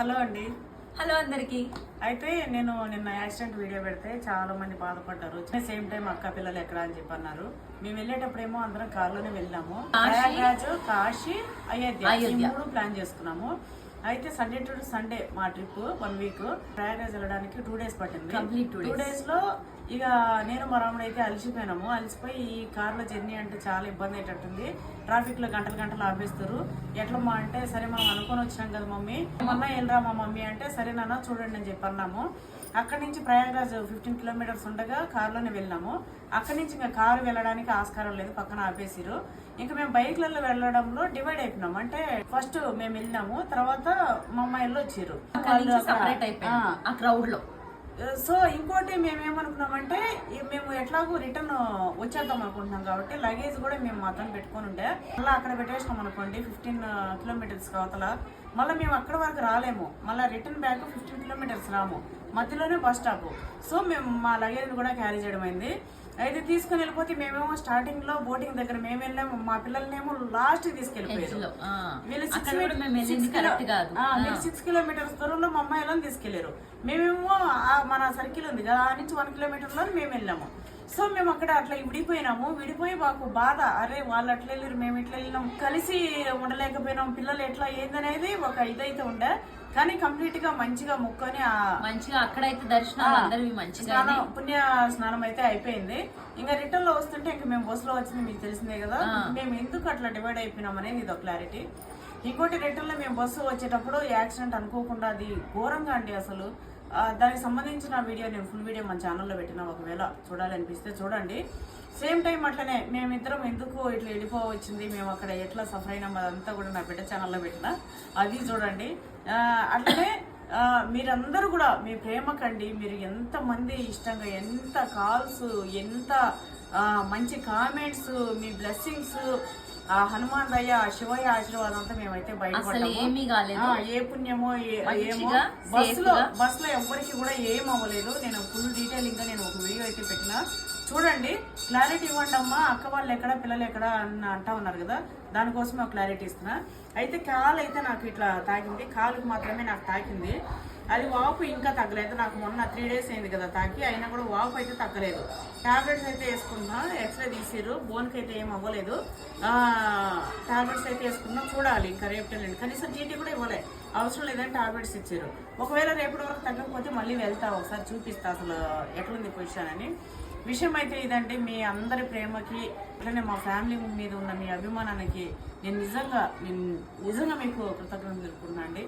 Hello అండి. Hello అందరికి. అయితే నేను నిన్న యాక్సిడెంట్ వీడియో పెడితే చాలా మంది బాధపడ్డారు. సేమ్ టైం అక్క పిల్లలు ఎక్కడ అని చెప్పి అన్నారు మేము వెళ్ళేటప్పుడేమో అందరం కార్లోనే వెళ్ళాము కాశీ, ప్రయాగ్రాజ్ కాశీ అయోధ్య ఈ అయోధ్య. మూడు ప్లాన్ చేసుకున్నాము. అయితే సండే టు సండే మా ట్రిప్ వన్ వీక్ ప్రయాగ్రాజ్ వెళ్ళడానికి టూ డేస్ పట్టింది. Two two. డేస్లో ఇక నేను మా రాముడు అయితే అలసిపోయినాము. అలసిపోయి ఈ కార్లో జర్నీ అంటే చాలా ఇబ్బంది అయ్యేటట్టుంది ట్రాఫిక్లో గంటలు గంటలు ఆపేస్తారు. ఎట్లమ్మా అంటే సరే మనం అనుకొని వచ్చినాం కదా మమ్మీ. మొన్న వెళ్ళరా మా మమ్మీ? అంటే సరే నాన్న చూడండి అని చెప్పి అన్నాము. అక్కడి నుంచి ప్రయాగరాజ్ ఫిఫ్టీన్ కిలోమీటర్స్ ఉండగా కారులోనే వెళ్ళాము అక్కడి నుంచి ఇంకా కారు వెళ్ళడానికి ఆస్కారం లేదు. పక్కన ఆపేసిరు ఇంకా మేము బైక్లలో వెళ్ళడంలో డివైడ్ అయిపోయినాం అంటే ఫస్ట్ మేము వెళ్ళినాము. తర్వాత మా అమ్మాయిలు అక్కడ- సపరేట్ ఆ క్రౌడ్లో. సో ఇంకోటి మేము ఏమనుకున్నామంటే మేము ఎట్లాగో రిటర్న్ వచ్చేద్దాం అనుకుంటున్నాం కాబట్టి లగేజ్ కూడా మేము మాత్రం పెట్టుకొని ఉండే మళ్ళీ అక్కడ పెట్టేసినాం అనుకోండి ఫిఫ్టీన్ కిలోమీటర్స్ అవతల మళ్ళీ మేము అక్కడ వరకు రాలేము. మళ్ళీ రిటర్న్ బ్యాక్ ఫిఫ్టీన్ కిలోమీటర్స్ రాము. మధ్యలోనే బస్ స్టాప్ సో మేము మా లగేజ్ కూడా క్యారీ చేయడం అయింది. అయితే తీసుకుని వెళ్ళిపోతే మేమేమో స్టార్టింగ్లో బోటింగ్ దగ్గర మేము వెళ్ళాము. మా పిల్లల్నేమో లాస్ట్ తీసుకెళ్ళిపోయారు. వీళ్ళు సిక్స్ కిలోమీటర్స్ దూరంలో మా అమ్మాయిలను తీసుకెళ్ళారు మేమేమో మన సర్కిల్ ఉంది కదా ఆ నుంచి వన్ కిలోమీటర్లో మేము వెళ్ళాము. సో మేము అక్కడ అట్లా విడిపోయినాము. విడిపోయి మాకు బాధ. అరే వాళ్ళు అట్లా వెళ్ళారు మేము ఇట్లా వెళ్ళినాం. కలిసి ఉండలేకపోయినాం. పిల్లలు ఎట్లా ఏందనేది ఒక ఇదైతే ఉండే. కానీ కంప్లీట్గా మంచిగా ముక్కొని మంచిగా అక్కడైతే దర్శనాలు మంచిగా పుణ్య స్నానం అయితే అయిపోయింది. ఇంకా రిటర్న్లో వస్తుంటే ఇంకా మేము బస్సులో వచ్చింది మీకు తెలిసిందే కదా. మేము ఎందుకు అట్లా డివైడ్ అయిపోయినాం అనేది ఇది ఒక క్లారిటీ ఇంకోటి రిటర్న్లో మేము బస్సు వచ్చేటప్పుడు యాక్సిడెంట్ అనుకోకుండా అది ఘోరంగా అండి అసలు. దానికి సంబంధించిన వీడియో నేను ఫుల్ వీడియో మన ఛానల్లో పెట్టిన ఒకవేళ చూడాలనిపిస్తే చూడండి. సేమ్ టైం అట్లనే మేమిద్దరం ఎందుకు ఇట్లా వెళ్ళిపోవచ్చింది మేము అక్కడ ఎట్లా సఫర్ అయినాం అదంతా కూడా నా బిడ్డ ఛానల్లో పెట్టిన. అది చూడండి. అట్లనే మీరందరూ కూడా మీ ప్రేమకండి మీరు ఎంతమంది ఇష్టంగా ఎంత కాల్స్ ఎంత మంచి కామెంట్స్ మీ బ్లెస్సింగ్స్ ఆ హనుమాన్ దయ ఆ శివయ్య ఆశీర్వాదం అంతా మేమైతే బయటపడ్డాము. ఏ పుణ్యమో ఏమో. బస్సులో. బస్సులో ఎవ్వరికి కూడా ఏం అవ్వలేదు. నేను ఫుల్ డీటెయిలింగ్గా నేను ఒక వీడియో అయితే పెట్టిన. చూడండి క్లారిటీ ఇవ్వండి అమ్మా అక్క వాళ్ళు ఎక్కడ పిల్లలు ఎక్కడ అని అంటా ఉన్నారు కదా. దానికోసమే ఒక క్లారిటీ ఇస్తున్నా. అయితే కాలు అయితే నాకు ఇట్లా తాకింది. కాలుకి మాత్రమే నాకు తాకింది. అది వాపు ఇంకా తగ్గలేదు. నాకు మొన్న త్రీ డేస్ అయింది కదా తాకి అయినా కూడా వాపు అయితే తగ్గలేదు. టాబ్లెట్స్ అయితే వేసుకున్నా ఎక్స్రే తీసిర్రు బోన్కి అయితే ఏం అవ్వలేదు. టాబ్లెట్స్ అయితే వేసుకున్నా చూడాలి ఇంకా రేపు వెళ్ళండి కనీసం జీటీ కూడా ఇవ్వలే. అవసరం లేదని టాబ్లెట్స్ ఇచ్చారు ఒకవేళ రేపటి వరకు తగ్గకపోతే మళ్ళీ వెళ్తా ఒకసారి చూపిస్తా అసలు ఎట్లుంది పొజిషన్ అని. విషయం అయితే ఇదంటే మీ అందరి ప్రేమకి అట్లనే మా ఫ్యామిలీ మీద ఉన్న మీ అభిమానానికి నేను నిజంగా నేను నిజంగా మీకు కృతజ్ఞతలు తెలుపుకున్నాను అండి